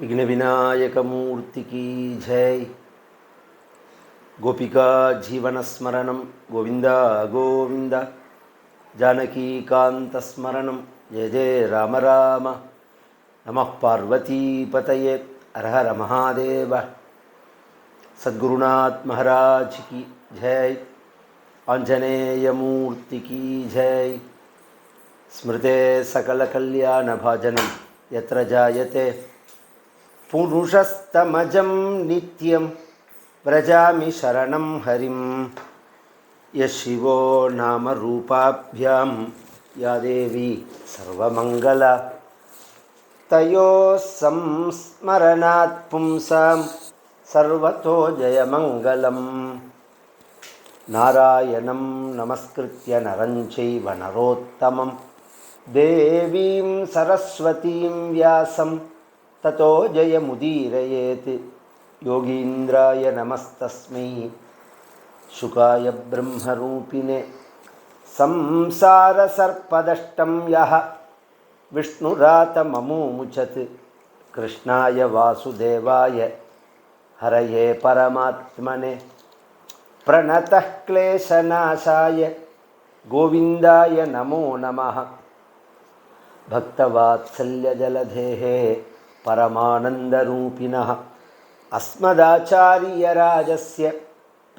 विघ्न विनायक मूर्ति की जय। गोपिका जीवन स्मरणं गोविन्द गोविन्द। जानकीकान्तस्मरणं जय जय राम राम। नमः पार्वतीपतये हर हर महादेव। सद्गुरुनाथ महाराज की जय। आंजनेय मूर्ति की जय। स्मृते सकलकल्याणभाजनं यत्र जायते। पुरुषस्तमजं नित्यं व्रजामि शरणं हरिं यः शिवो नामरूपाभ्यां या देवी सर्वमङ्गला तयोः संस्मरणात् पुंसां सर्वतो जयमङ्गलम् नारायणं नमस्कृत्य नरं चैव नरोत्तमं देवीं सरस्वतीं व्यासं ततो जयमुदीरयेत्। योगीन्द्राय नमस्तस्मै। शुकाय ब्रह्मरूपिणे। संसारसर्पदष्टं यः। विष्णुरातममुमुचत्। कृष्णाय वासुदेवाय। हरये परमात्मने। प्रणतः क्लेशनाशाय। गोविन्दाय नमो नमः। भक्तवात्सल्यजलधेः। పరమానందరూపిణ. అస్మదాచార్యరాజస్య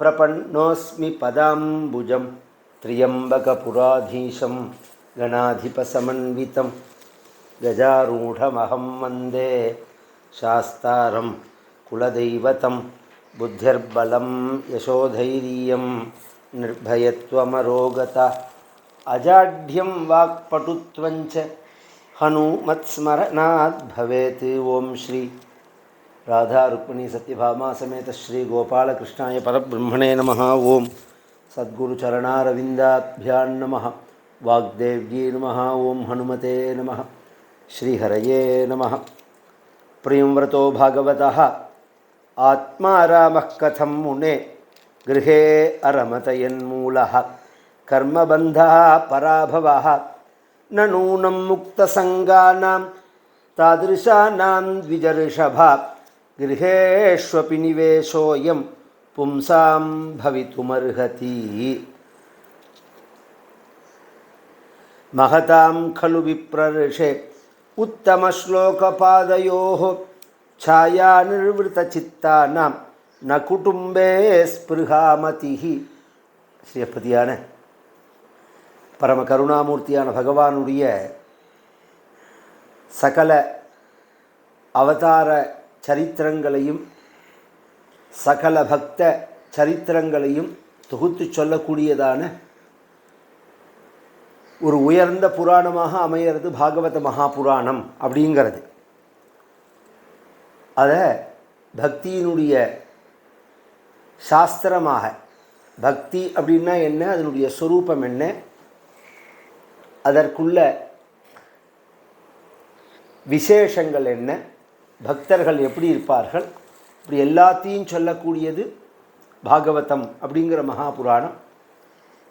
ప్రపన్నోస్మి పదాంబుజం త్ర్యంబకపురాధీశం గణాధిపసమన్వితం. గజారూఢమహం వందే శాస్తారం కులదైవతం బుద్ధిర్బలం యశోధైర్యం నిర్భయత్వమరోగత. అజాఢ్యం వాక్పటుత్వంచ हनुमत्स्मरणात् भवेत्। ॐ श्री राधा रुक्मिणी सत्यभामा समेत श्री गोपालकृष्णाय परब्रह्मणे नमः। ॐ सद्गुरुचरणारविन्दाभ्यां नमः। वाग्देव्यै नमः। ॐ हनुमते नमः। श्रीहरये नमः। प्रियंव्रतो भागवतः। आत्मा रामः कथं मुने? गृहे अरमतयन्मूलः कर्मबन्धः पराभवः। నూనం ముక్తసంగానాం తాదృశానాం ద్విజర్షభ గృహేష్వపి నివేశోయం పుంసాం భవితుమర్హతి మహతాం ఖలు విప్రర్షే ఉత్తమశ్లోకపాదయో ఛాయానిర్వృతచిత్తానాం న కుటుంబే స్పృహామతి శ్రీపతియాన பரம கருணாமூர்த்தியான பகவானுடைய சகல அவதார சரித்திரங்களையும் சகல பக்த சரித்திரங்களையும் தொகுத்து சொல்லக்கூடியதான ஒரு உயர்ந்த புராணமாக அமையிறது பாகவத மகாபுராணம் அப்படிங்கிறது. அதை பக்தியினுடைய சாஸ்திரமாக பக்தி அப்படின்னா என்ன? அதனுடைய சொரூபம் என்ன? அதற்குள்ள விசேஷங்கள் என்ன? பக்தர்கள் எப்படி இருப்பார்கள்? இப்படி எல்லாத்தையும் சொல்லக்கூடியது பாகவதம் அப்படிங்கிற மகாபுராணம்.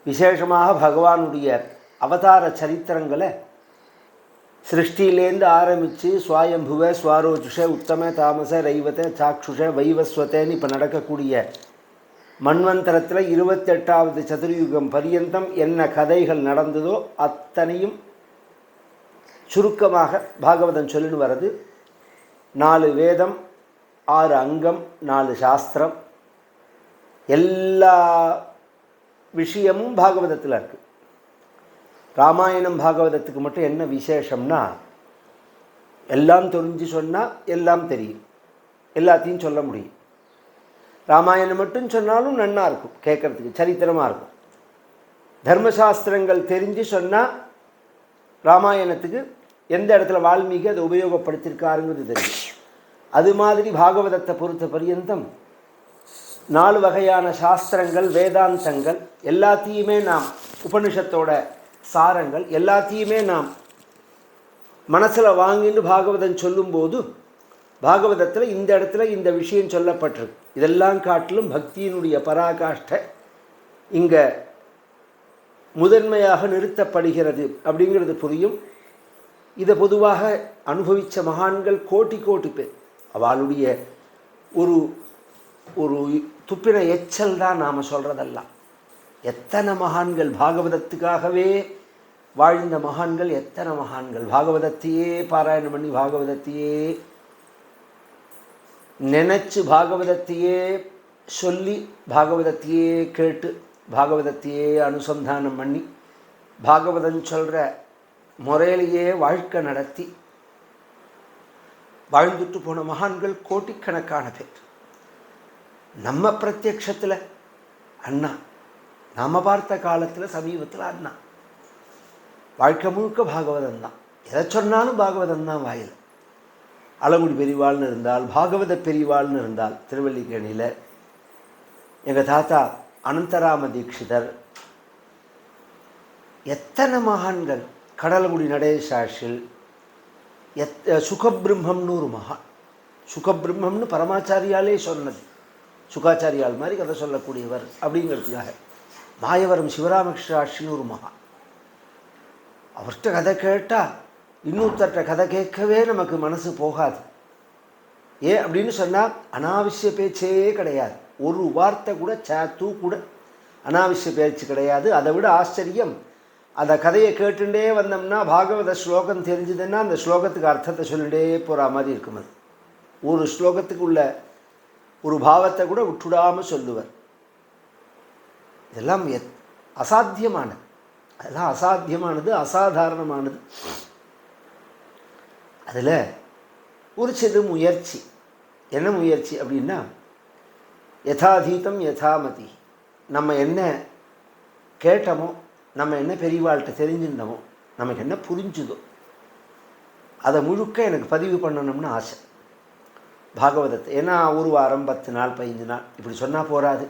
விசேஷமாக பகவானுடைய அவதார சரித்திரங்களை சிருஷ்டியிலேருந்து ஆரம்பித்து சுவாயம்புவ சுவாரோஜுஷ உத்தம தாமச ரைவத சாக்ஷுஷ வைவஸ்வத்தேன்னு இப்போ நடக்கக்கூடிய மண்வந்தரத்தில் இருபத்தெட்டாவது சதுர்யுகம் பரியந்தம் என்ன கதைகள் நடந்ததோ அத்தனையும் சுருக்கமாக பாகவதம் சொல்லின்னு வர்றது. நாலு வேதம் ஆறு அங்கம் நாலு சாஸ்திரம். எல்லா விஷயமும் பாகவதத்தில் இருக்குது ராமாயணம் பாகவதத்துக்கு மட்டும் என்ன விசேஷம்னா எல்லாம் தெரிஞ்சு சொன்னால் எல்லாம் தெரியும். எல்லாத்தையும் சொல்ல முடியும். ராமாயணம் மட்டும் சொன்னாலும் நன்னா இருக்கும் கேட்குறதுக்கு சரித்திரமாக இருக்கும். தர்மசாஸ்திரங்கள் தெரிஞ்சு சொன்னால் ராமாயணத்துக்கு எந்த இடத்துல வால்மீகி அதை உபயோகப்படுத்தியிருக்காருங்கிறது தெரியும். அது மாதிரி பாகவதத்தை பொறுத்த பரியந்தம் நாலு வகையான சாஸ்திரங்கள் வேதாந்தங்கள் எல்லாத்தையுமே நாம் உபனிஷத்தோட சாரங்கள் எல்லாத்தையுமே நாம் மனசில் வாங்கின்னு பாகவதன் சொல்லும்போது பாகவதத்தில் இந்த இடத்துல இந்த விஷயம் சொல்லப்பட்டிருக்கு. இதெல்லாம் காட்டிலும் பக்தியினுடைய பராகாஷ்டை இங்கே முதன்மையாக நிறுத்தப்படுகிறது அப்படிங்கிறது புரியும். இதை பொதுவாக அனுபவித்த மகான்கள் கோட்டி கோட்டி பேர். அவளுடைய ஒரு ஒரு துப்பின எச்சல் தான் நாம் சொல்கிறதெல்லாம் எத்தனை மகான்கள் பாகவதத்துக்காகவே வாழ்ந்த மகான்கள் எத்தனை மகான்கள் பாகவதத்தையே பாராயணம் பண்ணி பாகவதத்தையே நினச்சி பாகவதத்தையே சொல்லி பாகவதத்தையே கேட்டு பாகவதத்தையே அனுசந்தானம் பண்ணி பாகவதன் சொல்கிற முறையிலேயே வாழ்க்கை நடத்தி வாழ்ந்துட்டு போன மகான்கள் கோட்டிக்கணக்கான பேர். நம்ம பிரத்யக்ஷத்தில் அண்ணா நாம் பார்த்த காலத்தில் சமீபத்தில் அண்ணா. வாழ்க்கை முழுக்க பாகவதம் தான் எதை சொன்னாலும் பாகவதம் தான் வாயில். அலங்குடி பெரிவாள்னு இருந்தால் பாகவத பெரிவாள்னு இருந்தால் திருவல்லிக்கணியில் எங்கள் தாத்தா அனந்தராம தீட்சிதர் எத்தனை மகான்கள்? கடலமுடி நடேசாஷில் எத் சுகபிரம்மம்னு ஒரு மகான். சுகபிரம்மம்னு பரமாச்சாரியாலே சொன்னது. சுகாச்சாரியால் மாதிரி கதை சொல்லக்கூடியவர் அப்படிங்கிறதுக்காக. மாயவரம் சிவராமகிருஷ்ணாஷின்னு ஒரு மகான். அவர்கிட்ட கதை கேட்டால் இன்னொருத்தர்கிட்ட கதை கேட்கவே நமக்கு மனசு போகாது. ஏன் அப்படின்னு சொன்னால் அனாவசிய பேச்சே கிடையாது. ஒரு வார்த்தை கூட சாத்து கூட அனாவசிய பேச்சு கிடையாது. அதை விட ஆச்சரியம். அந்த கதையை கேட்டுட்டே வந்தோம்னா பாகவத ஸ்லோகம் தெரிஞ்சதுன்னா அந்த ஸ்லோகத்துக்கு அர்த்தத்தை சொல்லிட்டே போகிற மாதிரி இருக்கும் அது. ஒரு ஸ்லோகத்துக்கு உள்ள ஒரு பாவத்தை கூட விட்டுடாமல் சொல்லுவர். இதெல்லாம் எத் அசாத்தியமானது. அதெல்லாம் அசாத்தியமானது அசாதாரணமானது. அதில் ஒரு சிறு முயற்சி. என்ன முயற்சி அப்படின்னா யதாதீதம் யதாமதி. நம்ம என்ன கேட்டோமோ நம்ம என்ன பெரியவாள்கிட்ட தெரிஞ்சிருந்தோமோ நமக்கு என்ன புரிஞ்சுதோ அதை முழுக்க எனக்கு பதிவு பண்ணணும்னு ஆசை. பாகவதத்தை ஏன்னா ஒரு வாரம் பத்து நாள் பதினஞ்சு நாள் இப்படி சொன்னால் போகாது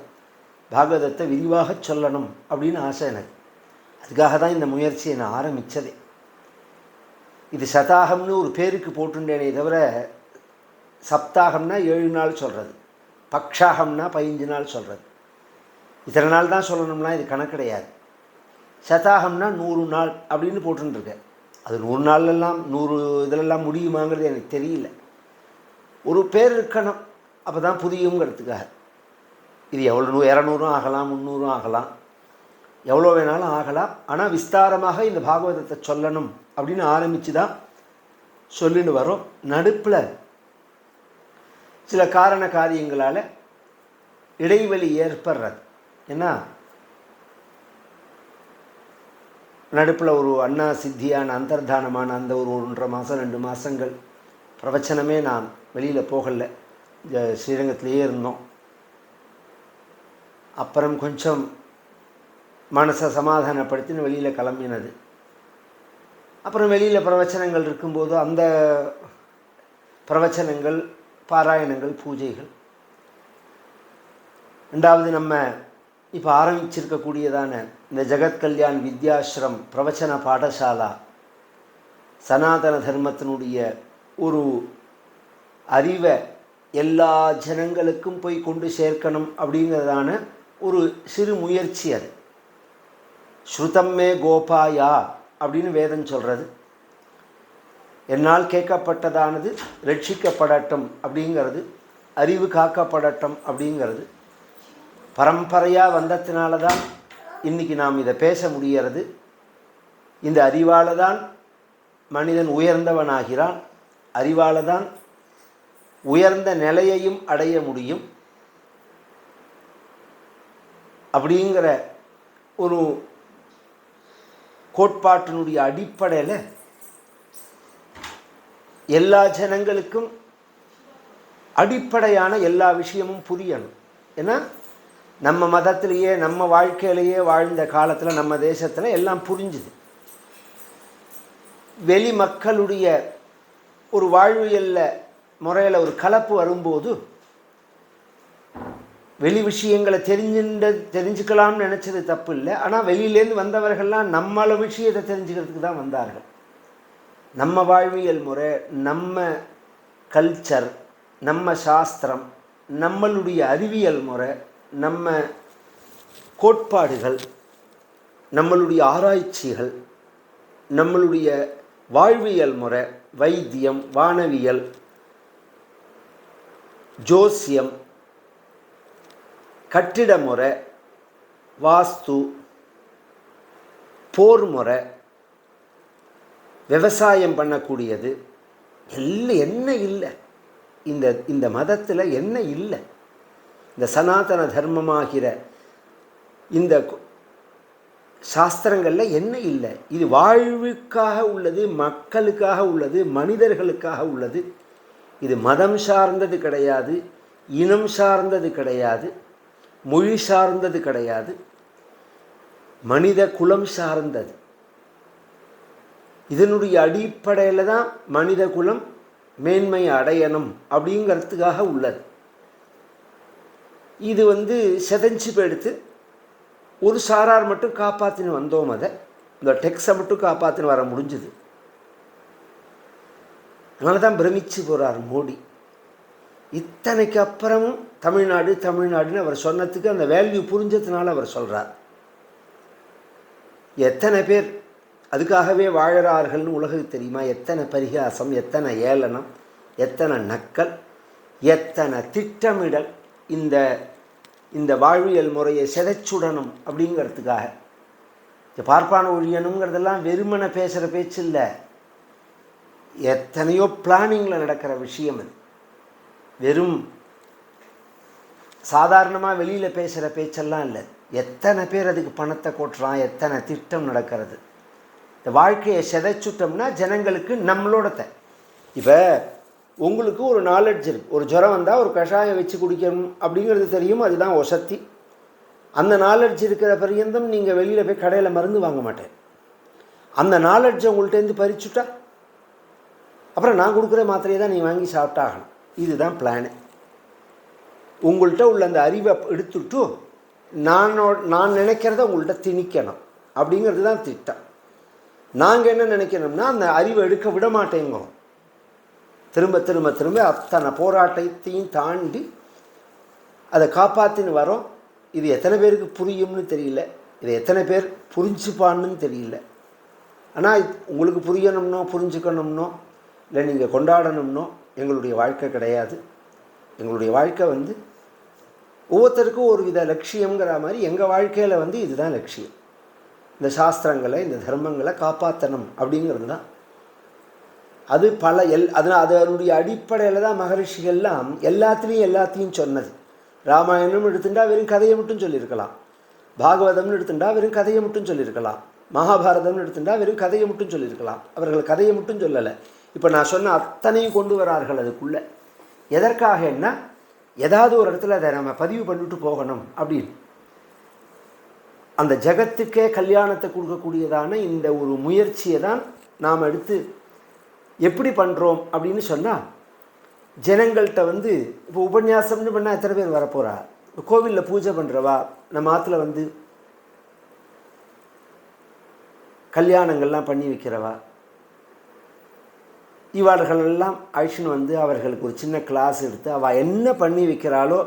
பாகவதத்தை விரிவாக சொல்லணும் அப்படின்னு ஆசை எனக்கு. அதுக்காக தான் இந்த முயற்சியை நான் ஆரம்பித்ததே இது சதாகம்னு ஒரு பேருக்கு போட்டுட்டேனே தவிர சப்தாகம்னா ஏழு நாள் சொல்கிறது பக்ஷாகம்னா பதினஞ்சு நாள் சொல்கிறது இத்தனை நாள் தான் சொல்லணும்னா இது கணக்கு கிடையாது. சதாகம்னா நூறு நாள் அப்படின்னு போட்டுருக்கேன் அது நூறு நாள்லெல்லாம் நூறு இதிலெல்லாம் முடியுமாங்கிறது எனக்கு தெரியல. ஒரு பேர் இருக்கணும். அப்போ தான் புரியுங்கிறதுக்காக இது எவ்வளோ நூ இரநூறும் ஆகலாம் முந்நூறும் ஆகலாம். எவ்வளோ வேணாலும் ஆகலாம். ஆனால் விஸ்தாரமாக இந்த பாகவதத்தை சொல்லணும். அப்படின்னு ஆரம்பித்து தான் சொல்லின்னு வரோம் நடுப்பில் சில காரண காரியங்களால் இடைவெளி ஏற்படுறது. ஏன்னா நடுப்பில் ஒரு அண்ணா சித்தியான அந்தர்தானமான அந்த ஒரு ஒன்றரை மாதம் ரெண்டு மாதங்கள் பிரவச்சனமே நான் வெளியில் போகலை. ஸ்ரீரங்கத்திலேயே இருந்தோம். அப்புறம் கொஞ்சம் மனசை சமாதானப்படுத்தின்னு வெளியில் கிளம்பினது. அப்புறம் வெளியில் பிரவச்சனங்கள் இருக்கும்போது அந்த பிரவச்சனங்கள் பாராயணங்கள் பூஜைகள். ரெண்டாவது நம்ம இப்போ ஆரம்பிச்சிருக்கக்கூடியதான இந்த ஜெகத் கல்யாண் வித்யாஸ்ரம் பிரவச்சன பாடசாலா சனாதன தர்மத்தினுடைய ஒரு அறிவை எல்லா ஜனங்களுக்கும் போய் கொண்டு சேர்க்கணும் அப்படிங்கிறதான ஒரு சிறு முயற்சி அது. ஸ்ருதம்மே கோபாயா அப்படின்னு வேதம் சொல்கிறது என்னால் கேட்கப்பட்டதானது ரட்சிக்கப்படட்டும் அப்படிங்கிறது அறிவு காக்கப்படட்டும் அப்படிங்கிறது. பரம்பரையாக வந்ததுனால தான் இன்றைக்கி நாம் இதை பேச முடிகிறது. இந்த அறிவால் தான் மனிதன் உயர்ந்தவனாகிறான். அறிவால் தான் உயர்ந்த நிலையையும் அடைய முடியும். அப்படிங்கிற ஒரு கோட்பாட்டினுடைய அடிப்படையில் எல்லா ஜனங்களுக்கும் அடிப்படையான எல்லா விஷயமும் புரியணும். ஏன்னா நம்ம மதத்திலேயே நம்ம வாழ்க்கையிலேயே வாழ்ந்த காலத்தில் நம்ம தேசத்தில் எல்லாம் புரிஞ்சுது. வெளி மக்களுடைய ஒரு வாழ்வியலில் முறையில் ஒரு கலப்பு வரும்போது வெளி விஷயங்களை தெரிஞ்சுன்ற தெரிஞ்சுக்கலாம்னு நினச்சது தப்பு இல்லை ஆனால் வெளியிலேருந்து வந்தவர்கள்லாம் நம்மள விஷயத்தை தெரிஞ்சுக்கிறதுக்கு தான் வந்தார்கள். நம்ம வாழ்வியல் முறை நம்ம கல்ச்சர் நம்ம சாஸ்திரம் நம்மளுடைய அறிவியல் முறை நம்ம கோட்பாடுகள் நம்மளுடைய ஆராய்ச்சிகள் நம்மளுடைய வாழ்வியல் முறை வைத்தியம் வானவியல் ஜோசியம் கட்டிட முறை வாஸ்து போர் முறை விவசாயம் பண்ணக்கூடியது எல்லாம் என்ன இல்லை. இந்த இந்த மதத்தில் என்ன இல்லை. இந்த சனாதன தர்மமாகிற இந்த சாஸ்திரங்களில் என்ன இல்லை. இது வாழ்வுக்காக உள்ளது மக்களுக்காக உள்ளது மனிதர்களுக்காக உள்ளது. இது மதம் சார்ந்தது கிடையாது இனம் சார்ந்தது கிடையாது. மொழி சார்ந்தது கிடையாது. மனித குலம் சார்ந்தது. இதனுடைய அடிப்படையில் தான் மனித குலம் மேன்மை அடையணும் அப்படிங்கிறதுக்காக உள்ளது. இது வந்து செதஞ்சு போயிடுத்து ஒரு சாரார் மட்டும் காப்பாற்றின்னு வந்தோம் அதை. இந்த டெக்ஸை மட்டும் காப்பாற்றின்னு வர முடிஞ்சுது. அதனால தான் பிரமிச்சு போகிறார் மோடி. இத்தனைக்கு அப்புறமும் தமிழ்நாடு தமிழ்நாடுன்னு அவர் சொன்னதுக்கு அந்த வேல்யூ புரிஞ்சதுனால அவர் சொல்கிறார் எத்தனை பேர் அதுக்காகவே வாழறார்கள்னு உலகுக்கு தெரியுமா? எத்தனை பரிகாசம் எத்தனை ஏளனம் எத்தனை நக்கல் எத்தனை திட்டமிடல் இந்த இந்த வாழ்வியல் முறையை சிதைச்சுடணும் அப்படிங்கிறதுக்காக. இந்த பார்ப்பான ஒழியணுங்கிறதெல்லாம் வெறுமனை பேசுகிற பேச்சு இல்லை. எத்தனையோ பிளானிங்கில் நடக்கிற விஷயம் அது. வெறும் சாதாரணமாக வெளியில் பேசுகிற பேச்செல்லாம் இல்லை. எத்தனை பேர் அதுக்கு பணத்தை கொட்டுறான் எத்தனை திட்டம் நடக்கிறது. இந்த வாழ்க்கையை செதைச்சுட்டோம்னா ஜனங்களுக்கு நம்மளோடத்த இப்போ உங்களுக்கு ஒரு நாலெட்ஜ் இருக்குது ஒரு ஜுரம் வந்தால் ஒரு கஷாயம் வச்சு குடிக்கணும் அப்படிங்கிறது தெரியும் அதுதான் ஒசத்தி அந்த நாலெட்ஜ் இருக்கிற பரியந்தம் நீங்கள் வெளியில் போய் கடையில் மருந்து வாங்க மாட்டேன். அந்த நாலெட்ஜை உங்கள்கிட்டேருந்து பறிச்சுட்டா? அப்புறம் நான் கொடுக்குற மாத்திரையை தான் நீ வாங்கி சாப்பிட்டாகணும். இதுதான் பிளானு உங்கள்கிட்ட உள்ள அந்த அறிவை எடுத்துட்டு நானோ நான் நினைக்கிறத உங்கள்கிட்ட திணிக்கணும். அப்படிங்கிறது தான் திட்டம். நாங்கள் என்ன நினைக்கணும்னா அந்த அறிவை எடுக்க விட மாட்டேங்கிறோம் திரும்ப திரும்ப திரும்ப அத்தனை போராட்டத்தையும் தாண்டி அதை காப்பாற்றின்னு வரோம். இது எத்தனை பேருக்கு புரியும்னு தெரியல. இது எத்தனை பேர் புரிஞ்சுப்பான்னு தெரியல. ஆனால் உங்களுக்கு புரியணும்னோ புரிஞ்சுக்கணும்னோ இல்லை நீங்கள் கொண்டாடணும்னோ எங்களுடைய வாழ்க்கை கிடையாது. எங்களுடைய வாழ்க்கை வந்து ஒவ்வொருத்தருக்கும் ஒரு வித லட்சியங்கிற மாதிரி எங்கள் வாழ்க்கையில் வந்து இதுதான் லட்சியம். இந்த சாஸ்திரங்களை இந்த தர்மங்களை காப்பாற்றணும் அப்படிங்கிறது தான். அது பல எல் அதனால் அதனுடைய அடிப்படையில் தான் மகரிஷிகள்லாம் எல்லாத்துலேயும் எல்லாத்தையும் சொன்னது. ராமாயணம்னு எடுத்துட்டா வெறும் கதையை மட்டும் சொல்லியிருக்கலாம். பாகவதம்னு எடுத்துட்டா வெறும் கதையை மட்டும் சொல்லியிருக்கலாம். மகாபாரதம்னு எடுத்துட்டா வெறும் கதையை மட்டும் சொல்லியிருக்கலாம். அவர்கள் கதையை மட்டும் சொல்லலை. இப்போ நான் சொன்ன அத்தனையும் கொண்டு வரார்கள் அதுக்குள்ளே. எதற்காக என்ன? ஏதாவது ஒரு இடத்துல அதை நம்ம பதிவு பண்ணிட்டு போகணும் அப்படின்னு. அந்த ஜகத்துக்கே கல்யாணத்தை கொடுக்கக்கூடியதான இந்த ஒரு முயற்சியை தான் நாம் எடுத்து எப்படி பண்ணுறோம் அப்படின்னு சொன்னால் ஜனங்கள்கிட்ட வந்து இப்போ உபன்யாசம்னு பண்ணால் எத்தனை பேர் வரப்போகிறா கோவிலில் பூஜை பண்ணுறவா நம்ம ஆற்றுல வந்து கல்யாணங்கள்லாம் பண்ணி வைக்கிறவா? இவர்களெல்லாம் அழிச்சுன்னு வந்து அவர்களுக்கு ஒரு சின்ன கிளாஸ் எடுத்து அவள் என்ன பண்ணி வைக்கிறாளோ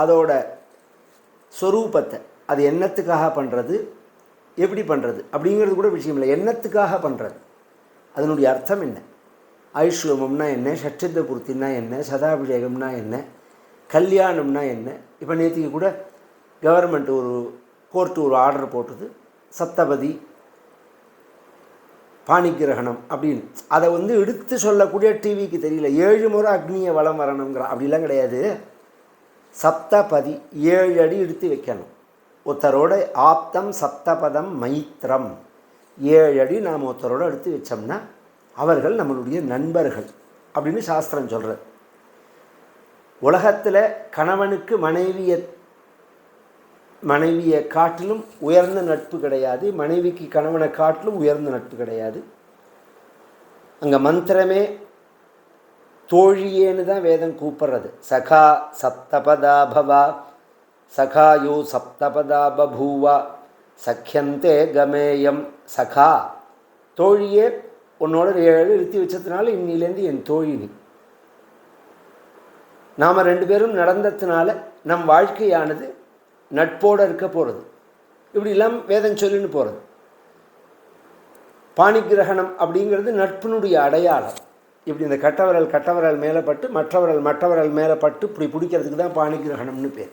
அதோட ஸ்வரூபத்தை அது என்னத்துக்காக பண்ணுறது எப்படி பண்ணுறது அப்படிங்கிறது கூட விஷயம் இல்லை. என்னத்துக்காக பண்ணுறது அதனுடைய அர்த்தம் என்ன? ஐஸ்வமம்னா என்ன? சட்சத்த பூர்த்தின்னா என்ன? சதாபிஷேகம்னா என்ன? கல்யாணம்னா என்ன? இப்போ நேற்றுக்கு கூட கவர்மெண்ட் ஒரு கோர்ட்டு ஒரு ஆர்டர் போட்டது. சத்தபதி பாணிகிரகணம் அப்படின்னு. அதை வந்து எடுத்து சொல்லக்கூடிய டிவிக்கு தெரியல. ஏழு முறை அக்னியை வளம் வரணுங்கிற அப்படிலாம் கிடையாது. சப்தபதி ஏழு அடி எடுத்து வைக்கணும். ஒருத்தரோட ஆப்தம் சப்தபதம் மைத்திரம். ஏழு அடி நாம் ஒருத்தரோட எடுத்து வச்சோம்னா அவர்கள் நம்மளுடைய நண்பர்கள் அப்படின்னு சாஸ்திரம் சொல்கிறது உலகத்தில் கணவனுக்கு மனைவியை மனைவியை காட்டிலும் உயர்ந்த நட்பு கிடையாது. மனைவிக்கு கணவனை காட்டிலும் உயர்ந்த நட்பு கிடையாது. அங்கே மந்திரமே தோழியேன்னு தான் வேதம் கூப்பிட்றது. சகா சப்தபதா பவா சகாயோ சப்தபதா பபூவா சக்கியந்தே கமேயம் சகா. தோழியே உன்னோட ஏழு நிறுத்தி வச்சதுனால இன்னிலேருந்து என் தோழினி நாம் ரெண்டு பேரும் நடந்ததுனால நம் வாழ்க்கையானது நட்போடு இருக்க போகிறது இப்படிலாம் வேதம் சொல்லுன்னு போகிறது பாணிகிரகணம் அப்படிங்கிறது நட்பினுடைய அடையாளம். இப்படி இந்த கட்டவரல் கட்டவரல் மேலே பட்டு மற்றவரல் மற்றவரல் மேலே பட்டு இப்படி பிடிக்கிறதுக்கு தான் பாணிகிரகணம்னு பேர்.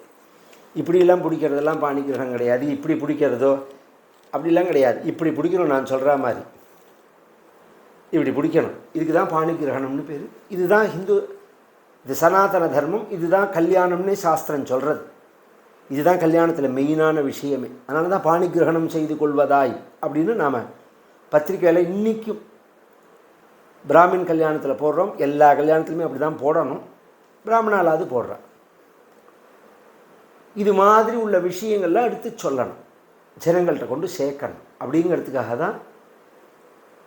இப்படியெல்லாம் பிடிக்கிறதெல்லாம் பாணிகிரகணம் கிடையாது. இப்படி பிடிக்கிறதோ அப்படிலாம் கிடையாது. இப்படி பிடிக்கணும் நான் சொல்கிற மாதிரி. இப்படி பிடிக்கணும். இதுக்கு தான் பாணிகிரகணம்னு பேர். இதுதான் ஹிந்து இது சனாதன தர்மம் இதுதான் கல்யாணம்னே சாஸ்திரம் சொல்கிறது இதுதான் கல்யாணத்தில் மெயினான விஷயமே. அதனால தான் பாணி கிரகணம் செய்து கொள்வதாய் அப்படின்னு நாம் பத்திரிக்கையில் இன்றைக்கும் பிராமின் கல்யாணத்தில் போடுறோம். எல்லா கல்யாணத்துலையுமே அப்படி தான் போடணும். பிராமணாலாவது போடுறான். இது மாதிரி உள்ள விஷயங்கள்லாம் எடுத்து சொல்லணும். ஜனங்கள்கிட்ட கொண்டு சேர்க்கணும். அப்படிங்கிறதுக்காக தான்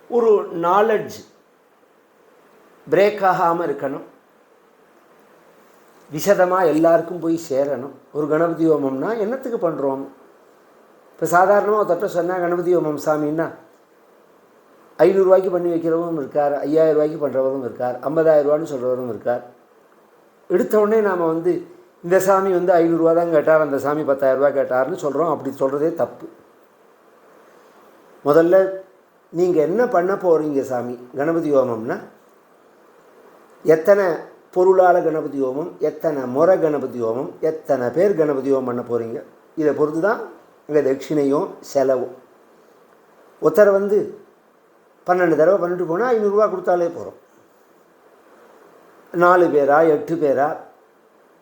ஒரு நாலெட்ஜ் பிரேக் ஆகாமல் இருக்கணும். விசதமாக எல்லாருக்கும் போய் சேரணும். ஒரு கணபதி ஹோமம்னா என்னத்துக்கு பண்ணுறோம் இப்போ சாதாரணமாக ஒருத்தட்ட சொன்னால் கணபதி ஹோமம் சாமின்னா ஐநூறுரூவாய்க்கு பண்ணி வைக்கிறவரும் இருக்கார் ஐயாயிரம் ரூபாய்க்கு பண்ணுறவரும் இருக்கார் ஐம்பதாயிரரூவான்னு சொல்கிறவரும் இருக்கார். எடுத்தவுடனே நாம் வந்து இந்த சாமி வந்து ஐநூறுரூவா தான் கேட்டார் அந்த சாமி பத்தாயிரரூபா கேட்டார்னு சொல்கிறோம் அப்படி சொல்கிறதே தப்பு. முதல்ல நீங்கள் என்ன பண்ண போகிறீங்க சாமி? கணபதி ஹோமம்னா எத்தனை பொருளால் கணபதி ஹோமம் எத்தனை முறை கணபதி ஹோமம் எத்தனை பேர் கணபதி ஹோமம் பண்ண போகிறீங்க இதை பொறுத்து தான் இங்கே தட்சிணையும் செலவும். ஒருத்தரை வந்து பன்னெண்டு தடவை பண்ணிட்டு போனால் ஐநூறுரூவா கொடுத்தாலே போகிறோம் நாலு பேரா எட்டு பேரா?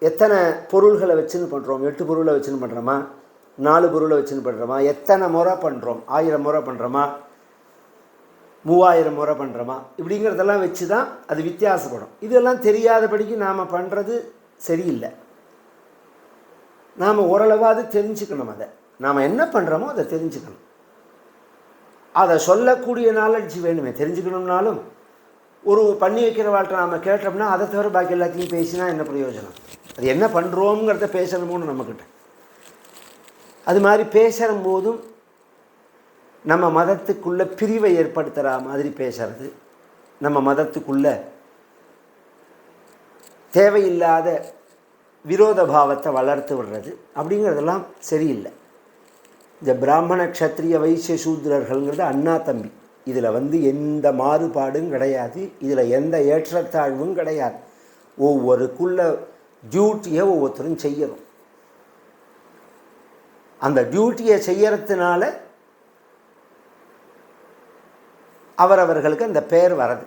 எத்தனை பொருள்களை வச்சுன்னு பண்ணுறோம் எட்டு பொருளை வச்சுன்னு பண்ணுறோமா நாலு பொருளை வச்சுன்னு பண்ணுறோமா எத்தனை முறை பண்ணுறோம் ஆயிரம் முறை பண்ணுறோமா மூவாயிரம் முறை பண்ணுறோமா இப்படிங்கிறதெல்லாம் வச்சு தான் அது வித்தியாசப்படும். இதெல்லாம் தெரியாதபடிக்கு நாம் பண்ணுறது சரியில்லை. நாம் ஓரளவாவது தெரிஞ்சுக்கணும் அதை. நாம் என்ன பண்ணுறோமோ அதை தெரிஞ்சுக்கணும். அதை சொல்லக்கூடிய நாலெட்ஜ் வேணுமே. தெரிஞ்சுக்கணும்னாலும் ஒரு பண்ணி வைக்கிற வாழ்க்கை நாம் கேட்டோம்னா அதை தவிர பாக்கி எல்லாத்தையும் பேசினா என்ன பிரயோஜனம்? அது என்ன பண்ணுறோங்கிறத பேசணுமோன்னு நம்மக்கிட்ட அது மாதிரி பேசுகிற போதும் நம்ம மதத்துக்குள்ள பிரிவை ஏற்படுத்துகிற மாதிரி பேசுறது. நம்ம மதத்துக்குள்ள தேவையில்லாத விரோத பாவத்தை வளர்த்து விடுறது. அப்படிங்கிறதெல்லாம் சரியில்லை. இந்த பிராமண க்ஷத்ரிய வைசிய சூத்ரர்கள்ங்கிறது அண்ணா தம்பி. இதில் வந்து எந்த மாறுபாடும் கிடையாது. இதில் எந்த ஏற்றத்தாழ்வும் கிடையாது. ஒவ்வொருக்குள்ள டியூட்டியை ஒவ்வொருத்தரும் செய்யணும். அந்த டியூட்டியை செய்யறதுனால அவரவர்களுக்கு அந்த பெயர் வரது.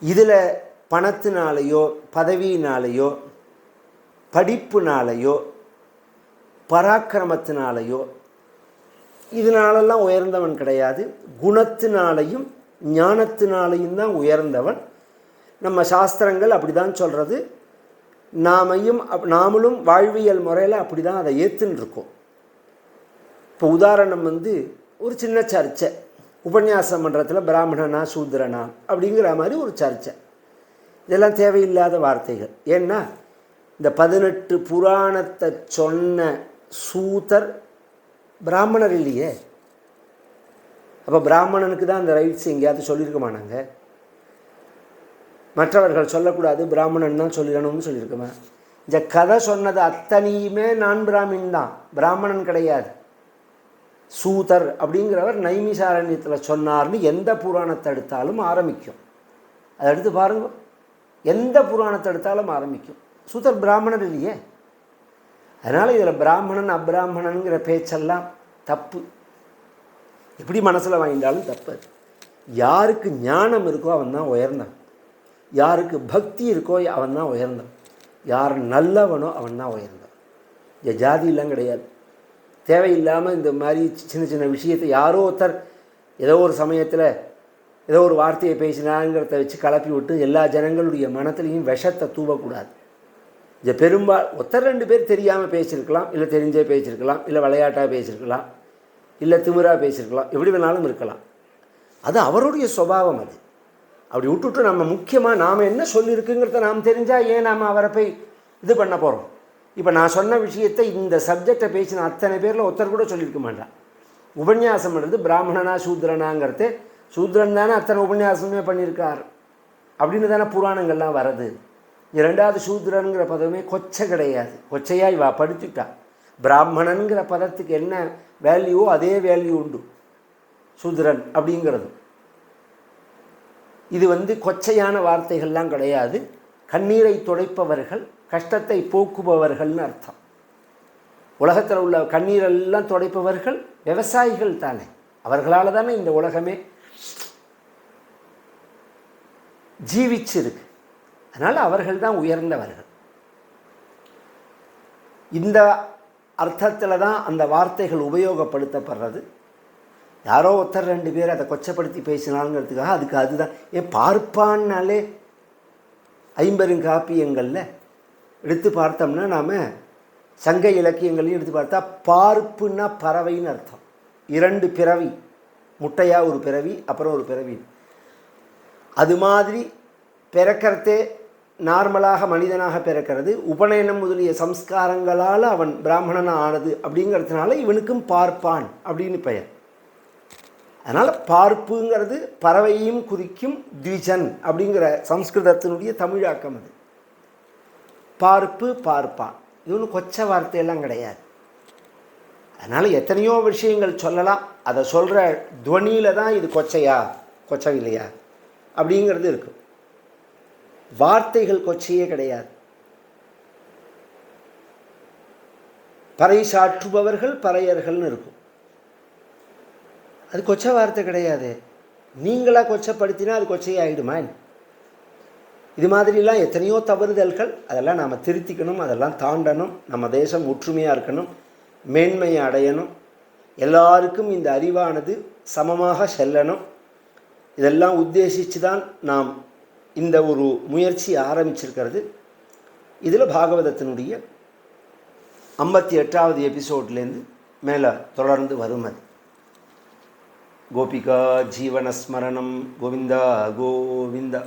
இதில் பணத்தினாலேயோ பதவியினாலேயோ படிப்புனாலேயோ பராக்கிரமத்தினாலேயோ இதனாலெல்லாம் உயர்ந்தவன் கிடையாது. குணத்தினாலையும் ஞானத்தினாலையும் தான் உயர்ந்தவன். நம்ம சாஸ்திரங்கள் அப்படி தான் சொல்கிறது நாமையும் அப்- நாமளும் வாழ்வியல் முறையில் அப்படி தான் அதை ஏற்றுன்னு இருக்கோம் இப்போ உதாரணம் வந்து ஒரு சின்ன சர்ச்சை. உபன்யாச மன்றத்தில் பிராமணனா சூத்திரனா அப்படிங்கிற மாதிரி ஒரு சர்ச்சை. இதெல்லாம் தேவையில்லாத வார்த்தைகள். ஏன்னா இந்த பதினெட்டு புராணத்தை சொன்ன சூதர் பிராமணர் இல்லையே? அப்போ பிராமணனுக்கு தான் அந்த ரைட்ஸ் எங்கேயாவது சொல்லியிருக்கோமா நாங்கள் மற்றவர்கள் சொல்லக்கூடாது பிராமணன் தான் சொல்லிடணும்னு சொல்லியிருக்கோமா? இந்த கதை சொன்னது அத்தனையுமே நான் பிராமின் தான். பிராமணன் கிடையாது. சூதர் அப்படிங்கிறவர் நைமிசாரண்யத்தில் சொன்னார்னு எந்த புராணத்தை எடுத்தாலும் ஆரம்பிக்கும். அதை எடுத்து பாருங்க. எந்த புராணத்தை எடுத்தாலும் ஆரம்பிக்கும். சூதர் பிராமணர் இல்லையே? அதனால் இதில் பிராமணன் அப்ராமணனுங்கிற பேச்செல்லாம் தப்பு. எப்படி மனசில் வாங்கிட்டாலும் தப்பு. யாருக்கு ஞானம் இருக்கோ அவன் தான் உயர்ந்தான் யாருக்கு பக்தி இருக்கோ அவன் தான் உயர்ந்தான் யார் நல்லவனோ அவன் தான் உயர்ந்தான் ஜாதியெல்லாம் கிடையாது. தேவையில்லாமல் இந்த மாதிரி சின்ன சின்ன விஷயத்தை யாரோ ஒருத்தர் ஏதோ ஒரு சமயத்தில் ஏதோ ஒரு வார்த்தையை பேசினாங்கிறத வச்சு கலப்பி விட்டு எல்லா ஜனங்களுடைய மனத்துலேயும் விஷத்தை தூவக்கூடாது. இந்த பெரும்பால் ஒருத்தர் ரெண்டு பேர் தெரியாமல் பேசியிருக்கலாம் இல்லை தெரிஞ்சே பேசியிருக்கலாம் இல்லை விளையாட்டாக பேசியிருக்கலாம் இல்லை திமிராக பேசியிருக்கலாம் எப்படி வேணாலும் இருக்கலாம். அது அவருடைய சுபாவம் அது. அப்படி விட்டுட்டு நம்ம முக்கியமாக நாம் என்ன சொல்லியிருக்குங்கிறத நாம் தெரிஞ்சால் ஏன் நாம் அவரை போய் இது பண்ண போகிறோம் இப்போ நான் சொன்ன விஷயத்தை இந்த சப்ஜெக்டை பேசின அத்தனை பேரில் ஒருத்தர் கூட சொல்லியிருக்க மாட்டான். உபன்யாசம் பண்ணுறது பிராமணனா சூத்ரனாங்கிறது சூத்ரன் தானே அத்தனை உபன்யாசமே பண்ணியிருக்கார். அப்படின்னு தானே புராணங்கள்லாம் வருது இரண்டாவது ரெண்டாவது சூத்ரனுங்கிற பதமே கொச்சை கிடையாது. கொச்சையாக இவா படிச்சுட்டா. பிராமணனுங்கிற பதத்துக்கு என்ன வேல்யூவோ அதே வேல்யூ உண்டு. சூத்ரன் அப்படிங்கிறது. இது வந்து கொச்சையான வார்த்தைகள்லாம் கிடையாது. கண்ணீரை துடைப்பவர்கள் கஷ்டத்தை போக்குபவர்கள்னு அர்த்தம். உலகத்தில் உள்ள கண்ணீரெல்லாம் துடைப்பவர்கள் விவசாயிகள் தானே. அவர்களால் தானே இந்த உலகமே ஜீவிச்சிருக்கு. அதனால் அவர்கள் தான் உயர்ந்தவர்கள். இந்த அர்த்தத்தில் தான் அந்த வார்த்தைகள் உபயோகப்படுத்தப்படுறது. யாரோ ஒருத்தர் ரெண்டு பேர் அதை கொச்சப்படுத்தி பேசினாலுங்கிறதுக்காக அதுக்கு அதுதான். ஏன் பார்ப்பான்னாலே ஐம்பெருங்காப்பியங்களில் எடுத்து பார்த்தோம்னா நாம் சங்க இலக்கியங்களையும் எடுத்து பார்த்தா பார்ப்புன்னா பறவைன்னு அர்த்தம். இரண்டு பிறவி முட்டையாக ஒரு பிறவி அப்புறம் ஒரு பிறவி. அது மாதிரி பிறக்கிறதே நார்மலாக மனிதனாக பிறக்கிறது உபநயனம் முதலிய சம்ஸ்காரங்களால் அவன் பிராமணன் ஆனது அப்படிங்கிறதுனால இவனுக்கும் பார்ப்பான் அப்படின்னு பெயர். அதனால் பார்ப்புங்கிறது பறவையும் குறிக்கும் த்விஜன் அப்படிங்கிற சம்ஸ்கிருதத்தினுடைய தமிழாக்கம் அது. பார்ப்பு பார்ப்பான். இது ஒன்றும் கொச்ச வார்த்தையெல்லாம் கிடையாது. அதனால் எத்தனையோ விஷயங்கள் சொல்லலாம். அதை சொல்கிற துவனியில் தான் இது கொச்சையா கொச்சை இல்லையா அப்படிங்கிறது இருக்கும். வார்த்தைகள் கொச்சையே கிடையாது. பறை சாற்றுபவர்கள் பறையர்கள்னு இருக்கும். அது கொச்சை வார்த்தை கிடையாது. நீங்களாக கொச்சப்படுத்தினா அது கொச்சையாயிடுமா இது மாதிரிலாம் எத்தனையோ தவறுதல்கள் அதெல்லாம் நாம் திருத்திக்கணும் அதெல்லாம் தாண்டணும் நம்ம தேசம் ஒற்றுமையாக இருக்கணும் மேன்மையை அடையணும் எல்லாருக்கும் இந்த அறிவானது சமமாக செல்லணும். இதெல்லாம் உத்தேசித்து தான் நாம் இந்த ஒரு முயற்சி ஆரம்பிச்சிருக்கிறது. இதில் பாகவதத்தினுடைய ஐம்பத்தி எட்டாவது எபிசோட்லேருந்து மேலே தொடர்ந்து வரும் அது. கோபிகா ஜீவனஸ்மரணம் கோவிந்தா கோவிந்தா.